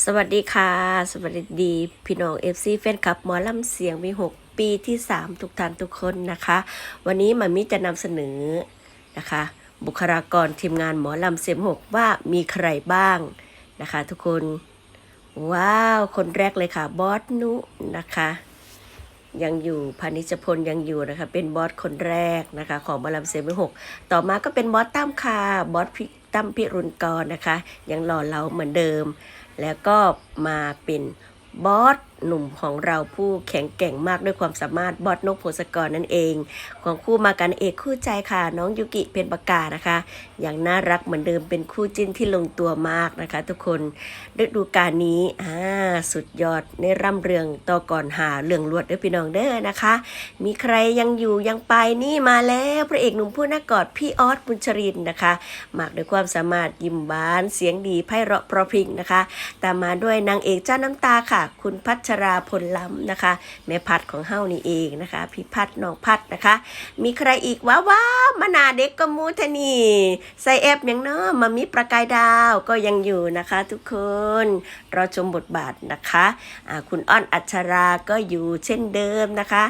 สวัสดีค่ะ สวัสดี พี่น้องเอฟซีแฟนคลับหมอลำเสียงวีหกปีที่3ทุกท่านทุกคนนะคะ วันนี้มามิจะนำเสนอนะคะ บุคลากรทีมงานหมอลำเสียงหกว่ามีใครบ้างนะคะ ทุกคน ว้าว คนแรกเลยค่ะ บอสนุนะคะ ยังอยู่พานิชพลยังอยู่นะคะ เป็นบอสคนแรกนะคะ ของหมาลำเซเว่นหกต่อมาก็เป็นบอสตั้มค่ะบอสพิตั้มพิรุณกรนะคะ ยังหล่อเราเหมือนเดิม แล้วก็มาเป็นบอส หนุ่มของเราผู้แข็งแกร่งมากด้วยความสามารถบอสนกโพสกรนั่นเอง ของคู่มากันเอกคู่ใจค่ะ น้องยุกิเป็นประกาศนะคะ อย่างน่ารักเหมือนเดิมเป็นคู่จิ้นที่ลงตัวมากนะคะ ทุกคนฤดูกาลนี้อ่าสุดยอดในร่ำเรืองต่อก่อนหาเรื่องลวดด้อพี่น้องเด้อนะคะ มีใครยังอยู่ยังไปนี่มาแล้วพระเอกหนุ่มผู้น่ากอดพี่ออสบุญชรินนะคะมากด้วยความสามารถยิ้มหวานเสียงดีไพเราะเพราะพริงนะคะ ตามมาด้วยนางเอกเจ้าน้ำตาค่ะ คุณพัชราพลล้ำนะคะ แม่พัดของเฮานี่เองนะคะ พี่พัดน้องพัดนะคะ มีใครอีกว้าว้ามานาเด็กก็มูทนี่ใส่แอปอย่างเนาะมามีประกายดาวก็ยังอยู่นะคะ ทุกคนรอชมบทบาทนะคะอ่าคุณอ้อนอัชราก็อยู่เช่นเดิมนะคะ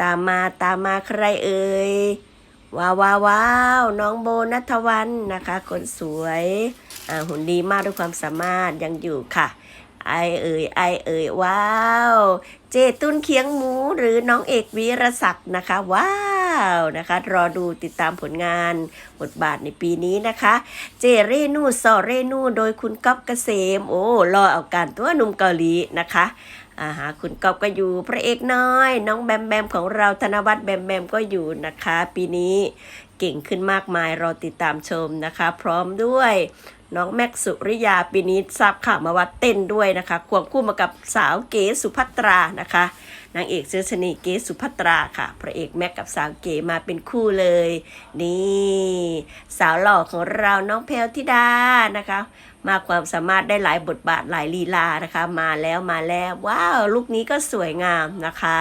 ตามมาตามมาใครเอ่ยว้าวว้าว้าวน้องโบนัทวันนะคะ คนสวยอ่าหุ่นดีมากด้วยความสามารถยังอยู่ค่ะ ไอเอ่ยไอเอ่ยว้าว เจตุนเคียงหมูหรือน้องเอกวีรศักดิ์นะคะ ว้าวนะคะรอดูติดตามผลงานบทบาทในปีนี้นะคะ เจเรนูซอเรนูโดยคุณก๊อฟเกษม โอ้รอเอาการตัวหนุ่มเกาหลีนะคะอาหาคุณก๊อฟก็อยู่พระเอกน้อย น้องแบมแบมของเราธนวัฒน์แบมแบมก็อยู่นะคะ ปีนี้เก่งขึ้นมากมายรอติดตามชมนะคะ พร้อมด้วย น้องแม็กซ์สุริยาปีนี้ทราบข่าวมาว่าเต้นด้วยนะคะควงคู่มากับสาวเก๋สุภัตรานะคะนางเอกเสื้อชนีเก๋สุภัตราค่ะพระเอกแม็กกับสาวเก๋มาเป็นคู่เลย นี่ สาวหล่อของเราน้องแพลวธิดานะคะมากความสามารถได้หลายบทบาทหลายลีลานะคะ มาแล้วมาแล้วว้าวลูกนี้ก็สวยงามนะคะ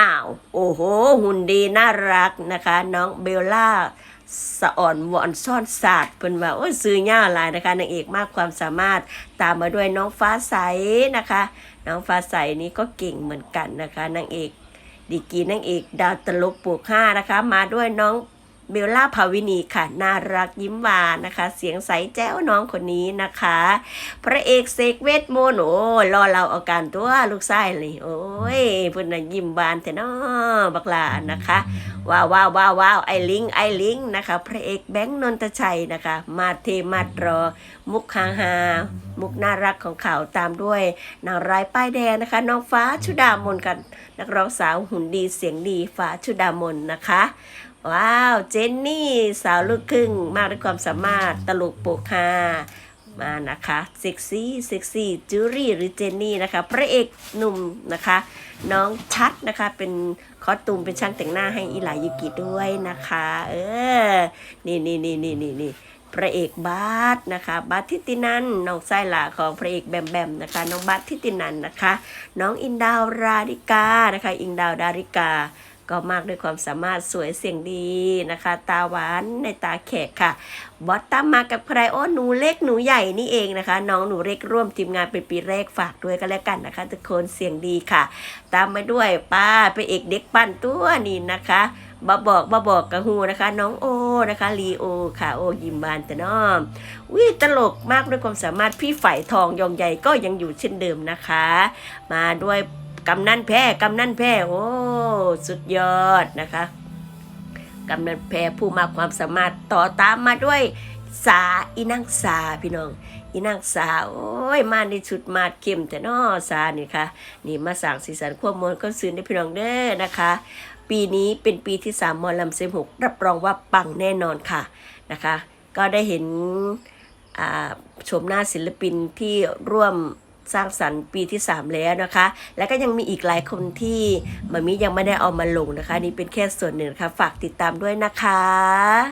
อ้าว โอ้โห หุ่นดีน่ารักนะคะ น้องเบลล่า สะอ่อนวอนซ่อนศาสตร์เป็นว่าโอ้ยซื้อย่าหลายนะคะนางเอกมากความสามารถตามมาด้วยน้องฟ้าใสนะคะ น้องฟ้าใสนี้ก็เก่งเหมือนกันนะคะนางเอกดีกีนางเอกดาวตลกปลูกห้านะคะ มาด้วยน้อง เบลล่าภาวินีค่ะ น่ารักยิ้มหวานนะคะ เสียงใสแจ้วน้องคนนี้นะคะ พระเอกเสกเวทมนต์โอ้ยรอเราเอาการตัวลูกไส้เลยโอ้ยเพุ่นน่ะยิ้มบานแต่น้อบักลานะคะว้าวว้าวว้าวว้าวไอลิงไอลิงนะคะ พระเอกแบงค์นนทชัยนะคะ มาเทมารอ มุกฮาฮามุกน่ารักของเขาตามด้วยนางร้ายป้ายแดงนะคะ น้องฟ้าชุดามนกันนักร้องสาวหุ่นดีเสียงดีฟ้าชุดามนนะคะ ว้าว เจนนี่สาวลูกครึ่งมากด้วยความสามารถตลกโปกฮามานะคะเซ็กซี่เซ็กซี่จูรี่หรือเจนนี่นะคะ พระเอกหนุ่มนะคะ น้องชัดนะคะ เป็นคอสตูมเป็นช่างแต่งหน้าให้อีหลายุกิด้วยนะคะ เออ นี่นี่นี่นี่นี่นี่พระเอกบาสนะคะบาสทิตินันน้องไส้หลาของพระเอกแบมแบมนะคะ น้องบาสทิตินันนะคะ น้องอินดาวราดิกานะคะ อิงดาวดาริกา ก็มากด้วยความสามารถสวยเสียงดีนะคะ ตาหวานในตาแขกค่ะ บอสตั้มมากับใครโอ้หนูเล็กหนูใหญ่นี่เองนะคะ น้องหนูเล็กร่วมทีมงานเป็นปีแรกฝากด้วยก็แล้วกันนะคะ ทุกคนเสียงดีค่ะ ตามมาด้วยป้าไปเอกเด็กปั้นตัวนี่นะคะบาบอกบาบอกกระฮูนะคะ น้องโอนะคะลีโอค่ะโอยิมบานแต่น้อมวิตลกมากด้วยความสามารถพี่ฝ่ายทองยองใหญ่ก็ยังอยู่เช่นเดิมนะคะ มาด้วย กำนันแพ้กำนันแพ้โอ้สุดยอดนะคะกำนันแพรผู้มากความสามารถต่อตามมาด้วยสาอีนางสาพี่น้องอีนางสาโอ้ยมาในชุดมาดเข้มแต่นอสานี่ค่ะนี่มาสั่งสีสันควบมวลก็ซื้อในพี่น้องเด้อนะคะ ปีนี้เป็นปีที่สามมอลำเซมหกรับรองว่าปังแน่นอนค่ะนะคะ ก็ได้เห็นชมหน้าศิลปินที่ร่วม สร้างสรรค์ปีที่ 3 แล้วนะคะ และก็ยังมีอีกหลายคนที่มามิยังไม่ได้เอามาลงนะคะ นี่เป็นแค่ส่วนหนึ่งะคะ่ะฝากติดตามด้วยนะคะ